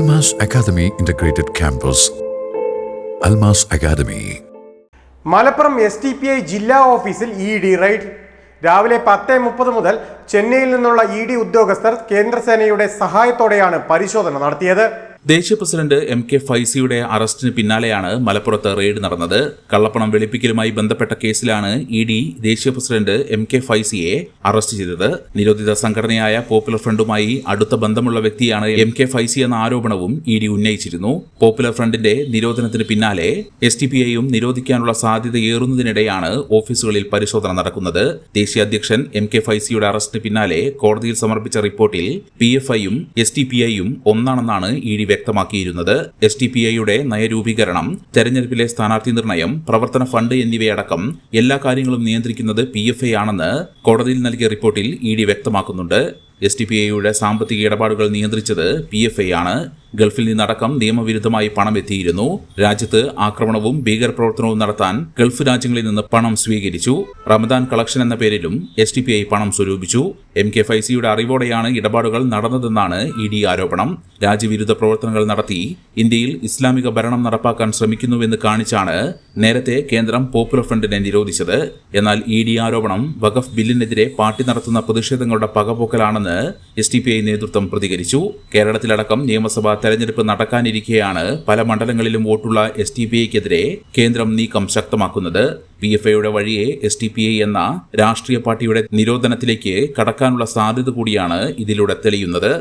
Almas academy integrated campus Almas academy Malappuram S T P I ജില്ലാ ഓഫീസിൽ E D ride രാവിലെ പത്ത് മുപ്പത് മുതൽ ചെന്നൈയിൽ നിന്നുള്ള ഇ ഡി ഉദ്യോഗസ്ഥർ കേന്ദ്രസേനയുടെ സഹായത്തോടെയാണ് പരിശോധന നടത്തിയത്. ദേശീയ പ്രസിഡന്റ് എം കെ ഫൈസിയുടെ അറസ്റ്റിന് പിന്നാലെയാണ് മലപ്പുറത്ത് റെയ്ഡ് നടന്നത്. കള്ളപ്പണം വെളുപ്പിക്കലുമായി ബന്ധപ്പെട്ട കേസിലാണ് ഇ ഡി ദേശീയ പ്രസിഡന്റ് എം കെ ഫൈസിയെ അറസ്റ്റ് ചെയ്തത്. നിരോധിത സംഘടനയായ പോപ്പുലർ ഫ്രണ്ടുമായി അടുത്ത ബന്ധമുള്ള വ്യക്തിയാണ് എം കെ ഫൈസി എന്ന ആരോപണവും ഇ ഡി ഉന്നയിച്ചിരുന്നു. പോപ്പുലർ ഫ്രണ്ടിന്റെ നിരോധനത്തിന് പിന്നാലെ എസ് ടി പി ഐയും നിരോധിക്കാനുള്ള സാധ്യത ഏറുന്നതിനിടെയാണ് ഓഫീസുകളിൽ പരിശോധന നടക്കുന്നത്. ദേശീയ അധ്യക്ഷൻ എം കെ ഫൈസിയുടെ അറസ്റ്റിന് പിന്നാലെ കോടതിയിൽ സമർപ്പിച്ച റിപ്പോർട്ടിൽ പി എഫ് ഐയും എസ് ടി പി ഐയും ഒന്നാണെന്നാണ് ഇ ഡി വ്യക്തമാക്കിയിരുന്നത്. എസ് ടി പി ഐയുടെ നയരൂപീകരണം തെരഞ്ഞെടുപ്പിലെ സ്ഥാനാർത്ഥി നിർണയം പ്രവർത്തന ഫണ്ട് എന്നിവയടക്കം എല്ലാ കാര്യങ്ങളും നിയന്ത്രിക്കുന്നത് പി എഫ് ഐ ആണെന്ന് കോടതിയിൽ നൽകിയ റിപ്പോർട്ടിൽ ഇ ഡി വ്യക്തമാക്കുന്നുണ്ട്. എസ് ടി പി ഐയുടെ സാമ്പത്തിക ഇടപാടുകൾ നിയന്ത്രിച്ചത് പി എഫ് ഐ ആണ്. ഗൾഫിൽ നിന്നടക്കം നിയമവിരുദ്ധമായി പണം എത്തിയിരുന്നു. രാജ്യത്ത് ആക്രമണവും ഭീകരപ്രവർത്തനവും നടത്താൻ ഗൾഫ് രാജ്യങ്ങളിൽ നിന്ന് പണം സ്വീകരിച്ചു. റമദാൻ കളക്ഷൻ എന്ന പേരിലും എസ് പി ഐ പണം സ്വരൂപിച്ചു. എം കെ ഫൈസിയുടെ അറിവോടെയാണ് ഇടപാടുകൾ നടന്നതെന്നാണ് ഇ ഡി ആരോപണം. രാജ്യവിരുദ്ധ പ്രവർത്തനങ്ങൾ നടത്തി ഇന്ത്യയിൽ ഇസ്ലാമിക ഭരണം നടപ്പാക്കാൻ ശ്രമിക്കുന്നുവെന്ന് കാണിച്ചാണ് നേരത്തെ കേന്ദ്രം പോപ്പുലർ ഫ്രണ്ടിനെ നിരോധിച്ചത്. എന്നാൽ ഇ ഡി ആരോപണം വഖഫ് ബില്ലിനെതിരെ പാർട്ടി നടത്തുന്ന പ്രതിഷേധങ്ങളുടെ പകപോക്കലാണെന്ന് എസ് ടി പി ഐ നേതൃത്വം പ്രതികരിച്ചു. കേരളത്തിലടക്കം നിയമസഭാ തെരഞ്ഞെടുപ്പ് നടക്കാനിരിക്കെയാണ് പല മണ്ഡലങ്ങളിലും വോട്ടുള്ള എസ് ടി പി ഐക്കെതിരെ കേന്ദ്രം നീക്കം ശക്തമാക്കുന്നത്. പി എഫ് ഐയുടെ വഴിയെ എസ് ടി പി ഐ എന്ന രാഷ്ട്രീയ പാർട്ടിയുടെ നിരോധനത്തിലേക്ക് കടക്കാനുള്ള സാധ്യത കൂടിയാണ് ഇതിലൂടെ തെളിയുന്നത്.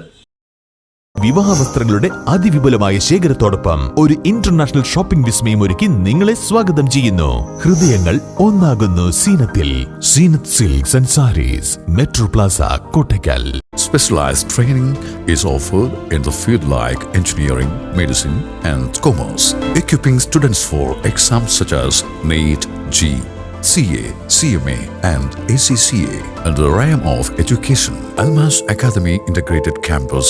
വിവാഹ വസ്ത്രങ്ങളുടെ അതിവിപുലമായ ശേഖരത്തോടൊപ്പം ഒരു ഇന്റർനാഷണൽ ഷോപ്പിംഗ് വിസ്മയം ഒരുക്കി നിങ്ങളെ സ്വാഗതം ചെയ്യുന്നു ഹൃദയങ്ങൾ ഒന്നാകുന്നു സീനത്തിൽ Zeenath silks and sarees metro plaza Kottakkal Specialized training is offered in the field like engineering, medicine, and commerce, equipping students for exams such as NEET, G, CA, CMA, and ACCA under the realm of education. Almas Academy Integrated Campus.